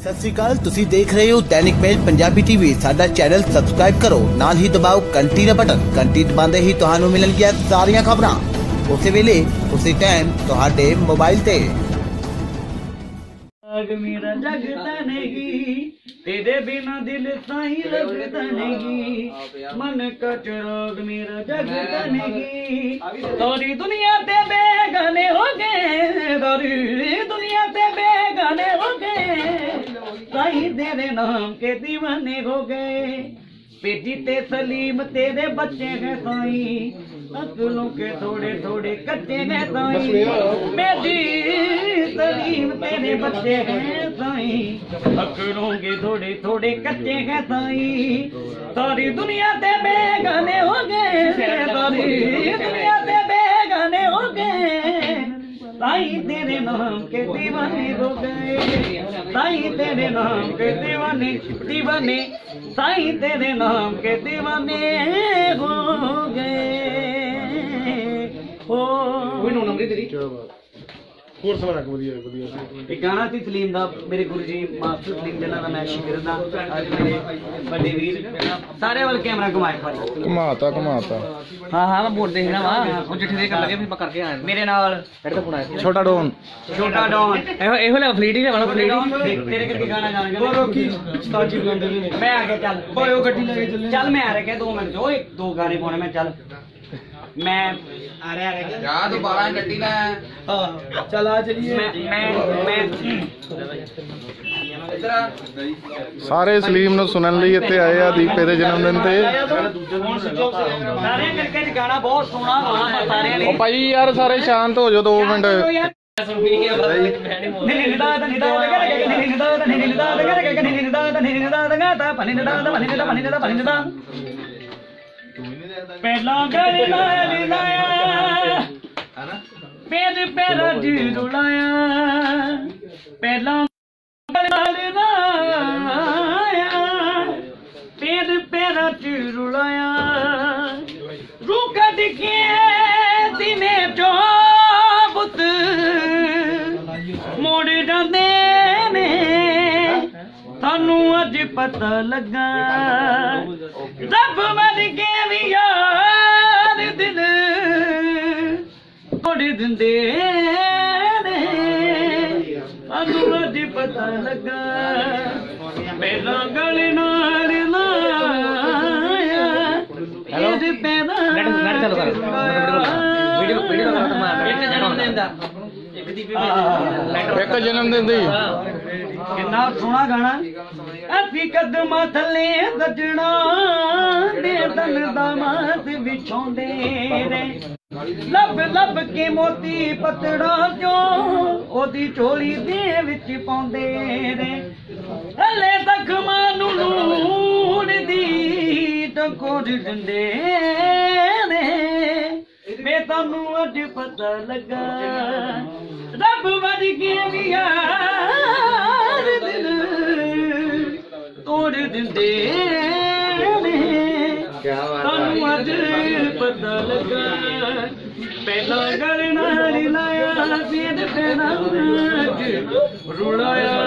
ਸਤਿ ਸ਼੍ਰੀ ਅਕਾਲ ਤੁਸੀਂ ਦੇਖ ਰਹੇ ਹੋ ਦੈਨਿਕ ਮੇਲ ਪੰਜਾਬੀ ਟੀਵੀ ਸਾਡਾ ਚੈਨਲ ਸਬਸਕ੍ਰਾਈਬ ਕਰੋ ਨਾਲ ਹੀ ਦਬਾਓ ਘੰਟੀ ਦਾ ਬਟਨ ਘੰਟੀ ਦਬਾਉਂਦੇ ਹੀ ਤੁਹਾਨੂੰ ਮਿਲਣਗੀਆਂ ਸਾਰੀਆਂ ਖਬਰਾਂ ਉਸੇ ਵੇਲੇ ਉਸੇ ਟਾਈਮ ਤੁਹਾਡੇ ਮੋਬਾਈਲ ਤੇ ਜਗ ਮੇਰਾ ਜਗਦਾ ਨਹੀਂ ਤੇਰੇ ਬਿਨਾ ਦਿਲ ਸਾਹੀ ਲੱਗਦਾ ਨਹੀਂ ਮਨ ਕਾ ਚਿਰਾਗ ਮੇਰਾ ਜਗਦਾ ਨਹੀਂ ਤੋਰੀ ਦੁਨੀਆ ਤੇ साई तेरे नाम के दीवाने हो गए बेटी ते सलीम तेरे बच्चे हैं साई अकलों के थोड़े थोड़े कच्चे हैं साई मेरी सलीम तेरे बच्चे हैं साई अकलों के थोड़े थोड़े कच्चे हैं साई सारी दुनिया ते बेगाने हो गए सारी दुनिया ਨਾਮ ਕੇ دیਵਾਨੇ ਹੋ ਗਏ। ਸਾਈਂ ਤੇਰੇ ਨਾਮ ਕੇ دیਵਾਨੇ دیਵਾਨੇ ਸਾਈਂ ਤੇਰੇ ਨਾਮ ਕੇ دیਵਾਨੇ ਹੋ ਗਏ। ਹੋ। ਕੋਈ ਨੋ ਨੰਬਰ ਤੇਰੀ ਕੀ ਬਾਤ। ਹੋਰ ਸੁਣਾ ਕਿ ਵਧੀਆ ਵਧੀਆ। ਸੀ ਇੱਕ ਗਾਣਾ ਸੀ ਸਲੀਮ ਦਾ ਮੇਰੇ ਗੁਰੂ ਜੀ ਮਾਸਟਰ ਸਲੀਮ ਜਿਹਨਾਂ ਦਾ ਮੈਂ ਸ਼ਿਕਰ ਦਾ ਅੱਜ ਮੇਰੇ ਵੱਡੇ ਵੀਰ ਸਾਰੇ ਵੱਲ ਕੈਮਰਾ ਘੁਮਾਏ ਭਾਜੀ ਘਮਾਤਾ ਘਮਾਤਾ। ਹਾਂ ਹਾਂ ਮੈਂ ਬੋਲ ਦੇਖਣਾ ਵਾ ਉਹ ਜਿੱਥੇ ਦੇ ਕਰ ਲਗੇ ਫਿਰ ਮੈਂ ਕਰਕੇ ਆਇਆ। ਮੇਰੇ ਨਾਲ। ਕਿਹੜਾ ਫੋਨ ਆਇਆ ਛੋਟਾ ਡੋਨ। ਛੋਟਾ ਡੌਨ। ਇਹੋ ਇਹੋ ਲੈ ਫਲੀਟੀ ਲੈ ਵਾਲਾ ਫਲੀਟੀ ਤੇਰੇ ਕਰਕੇ ਗਾਣਾ ਗਾਣਾ ਉਹ ਰੋਕੀ ਉਸਤਾਦ ਜੀ ਬੁਲਾਉਂਦੇ ਵੀ ਨੇ। ਮੈਂ ਆ ਗਿਆ ਚੱਲ। ਓਏ ਉਹ ਗੱਡੀ ਲੈ ਕੇ ਚੱਲੇ। ਚੱਲ ਮੈਂ ਆ ਰਿਹਾ ਦੋ ਮਿੰਟ ਜੋ ਇੱਕ ਦੋ ਗਾਣੇ ਪਾਉਣੇ ਮੈਂ ਚੱਲ। ਮੈਂ ਆ ਰਿਹਾ ਆ ਰਿਹਾ ਯਾ ਦੁਬਾਰਾ ਗੱਡੀ ਲੈ ਹਾਂ ਚੱਲ ਆ ਚਲੀਏ ਮੈਂ ਮੈਂ ਮੈਂ ਇੱਧਰ ਆ ਸਾਰੇ ਸਲੀਮ ਨੂੰ ਸੁਣਨ ਲਈ ਇੱਥੇ ਆਏ ਆ ਦੀਪੇ ਦੇ ਜਨਮ ਦਿਨ ਤੇ ਸਾਰਿਆਂ ਕਰਕੇ ਅੱਜ ਗਾਣਾ ਬਹੁਤ ਸੋਹਣਾ ਵਾ ਸਾਰਿਆਂ ਨੇ ਉਹ ਭਾਈ ਯਾਰ ਸਾਰੇ ਸ਼ਾਂਤ ਹੋ ਜਾਓ 2 ਮਿੰਟ ਪਹਿਲਾਂ ਗਲ ਨਾਲ ਲਾਇਆ। ਪੈਰ ਪੈਰ ਜੀ ਰੁਲਾਇਆ। ਪਹਿਲਾਂ ਗਲ ਨਾਲ ਲਾਇਆ। ਪੈਰ ਪੈਰ ਜੀ ਰੁਲਾਇਆ। ਰੂਹ ਕੱਢ ਕੇ ਅੱਜ ਪਤਾ ਲੱਗਾ ਰੱਬ ਮਰ ਕੇ ਵੀ ਯਾਰ ਦਿਲ ਤੋੜ ਦਿੰਦੇ ਨੇ। ਸਾਨੂੰ ਅੱਜ ਪਤਾ ਲੱਗਾ ਪਹਿਲਾਂ ਗਲ ਨਾਲ ਲਾਇਆ ਇਹਦੇ ਪੈਦਾ ਵੀਡੀਓ ਵੀਡੀਓ ਵੀਡੀਓ ਇੱਕ ਜਨਮ ਦਿਨ ਦਾ। ਇੱਕ ਜਨਮ ਦਿਨ ਦੀ। ਕਿੰਨਾ ਸੋਹਣਾ ਗਾਣਾ। ਅਸੀਂ ਕਦਮਾਂ ਥੱਲੇ ਸੱਜਣਾ ਦੇ ਤਨ ਦਾ ਮਾਸ ਵਿਛਾਉਂਦੇ ਨੇ। ਲੱਭ ਲੱਭ ਕੇ ਮੋਤੀ ਪਤੜਾ ਚੋਂ ਉਹਦੀ ਝੋਲੀ ਦੇ ਵਿੱਚ ਪਾਉਂਦੇ ਨੇ। ਹਲੇ ਜ਼ਖਮਾਂ ਨੂੰ ਲੂਣ ਦੀ ਟਕੋਰ ਦਿੰਦੇ ਨੇ। ਵੇ ਤੁਹਾਨੂੰ ਅੱਜ ਪਤਾ ਲੱਗਾ ਰੱਬ ਕੇ ਵੀ ਯਾਰ ਦਿੰਦੇ ਨੇ ਤੁਹਾਨੂੰ ਅੱਜ ਪਤਾ ਲੱਗਾ ਪਹਿਲਾਂ ਨਾਲ ਲਾਇਆ ਤੇ ਰੁਲਾਇਆ